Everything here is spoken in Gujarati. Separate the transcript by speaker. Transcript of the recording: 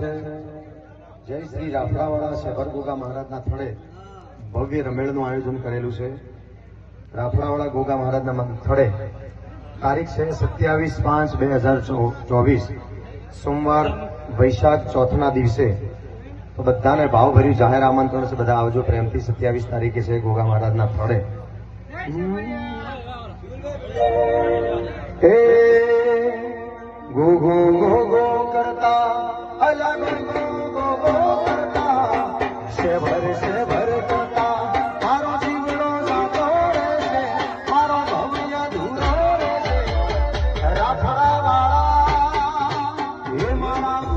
Speaker 1: છે. જય શ્રી રાફડાવાળા શેભર મહારાજના સ્થળે ભવ્ય રમેળનું આયોજન કરેલું છે. રાફડાવાળા ગોગા મહારાજના સ્થળે તારીખ છે સત્યાવીસ પાંચ બે હજાર ચોવીસ. સોમવાર વૈશાખ ચોથના દિવસે. તો બધાને ભાવભર્યું જાહેર આમંત્રણ છે. બધા આવજો પ્રેમથી. સત્યાવીસ તારીખે છે ગોગા મહારાજના સ્થળે. ગો ગો ગો કરતા અલા ગોગો ગોગો કરતા શેભર શેભર કરતા મારો જીવડો સાતો રહેશે મારો ભવ્ય ધૂરો રહેશે મારા